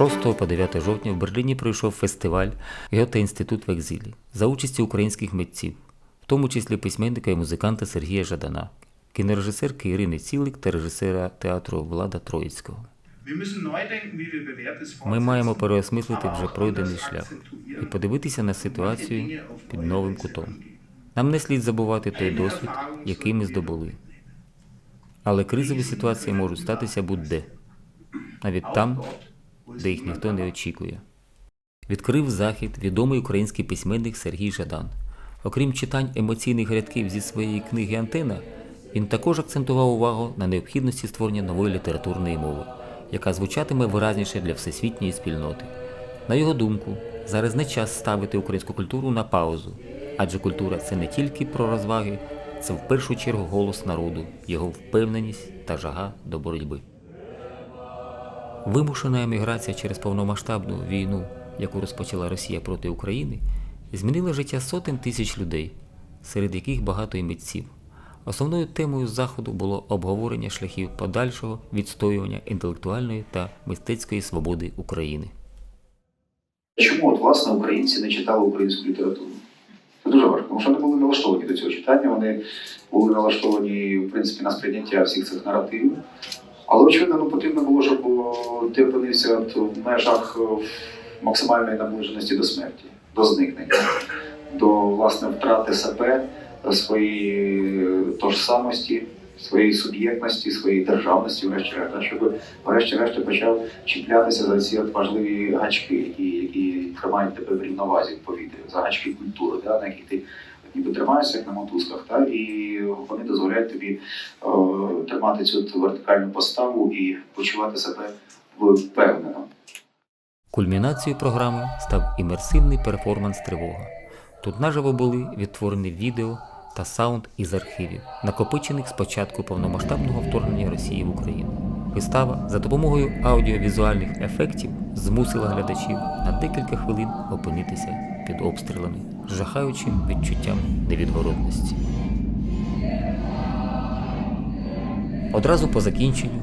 6 по 9 жовтня в Берліні пройшов фестиваль Гьоте Інститут в екзилі за участі українських митців, в тому числі письменника і музиканта Сергія Жадана, кінорежисерки Ірини Цілик та режисера театру Влада Троїцького. Ми маємо переосмислити вже пройдений шлях і подивитися на ситуацію під новим кутом. Нам не слід забувати той досвід, який ми здобули. Але кризові ситуації можуть статися будь-де, навіть там, де їх ніхто не очікує. Відкрив захід відомий український письменник Сергій Жадан. Окрім читань емоційних рядків зі своєї книги Антена, він також акцентував увагу на необхідності створення нової літературної мови, яка звучатиме виразніше для всесвітньої спільноти. На його думку, зараз не час ставити українську культуру на паузу, адже культура це не тільки про розваги, це в першу чергу голос народу, його впевненість та жага до боротьби. Вимушена еміграція через повномасштабну війну, яку розпочала Росія проти України, змінила життя сотень тисяч людей, серед яких багато і митців. Основною темою заходу було обговорення шляхів подальшого відстоювання інтелектуальної та мистецької свободи України. Чому от власне українці не читали українську літературу? Це дуже важко, тому що вони були налаштовані до цього читання, вони були налаштовані в принципі на сприйняття всіх цих наративів. Але очевидно, ну, потрібно було, щоб ти опинився в межах максимальної наближеності до смерті, до зникнення, до власне втрати себе, своєї е, тожсамості, своєї суб'єктності, своєї державності, врешті-решт, щоб врешті-решт почав чіплятися за ці важливі гачки, які, які тримають тебе в рівновазі в повітрі, за гачки культури, да, на які ти ніби тримаєшся як на мотузках, та, і вони дозволяють тобі е, тримати цю вертикальну поставу і почувати себе впевнено. Кульмінацією програми став імерсивний перформанс тривога. Тут наживо були відтворені відео та саунд із архівів, накопичених з початку повномасштабного вторгнення Росії в Україну. Вистава за допомогою аудіовізуальних ефектів змусила глядачів на декілька хвилин опинитися під обстрілами, жахаючим відчуттям невідворотності. Одразу по закінченню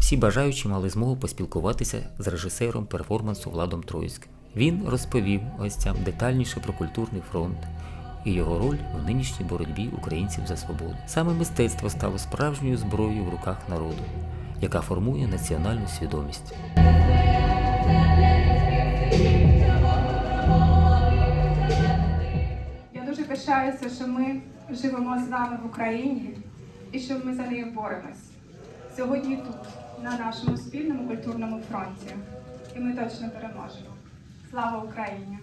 всі бажаючі мали змогу поспілкуватися з режисером перформансу Владом Троїцьким. Він розповів гостям детальніше про культурний фронт і його роль в нинішній боротьбі українців за свободу. Саме мистецтво стало справжньою зброєю в руках народу, яка формує національну свідомість. Пишаюся, що ми живемо з вами в Україні і що ми за нею боремось. Сьогодні тут, на нашому спільному культурному фронті. І ми точно переможемо. Слава Україні!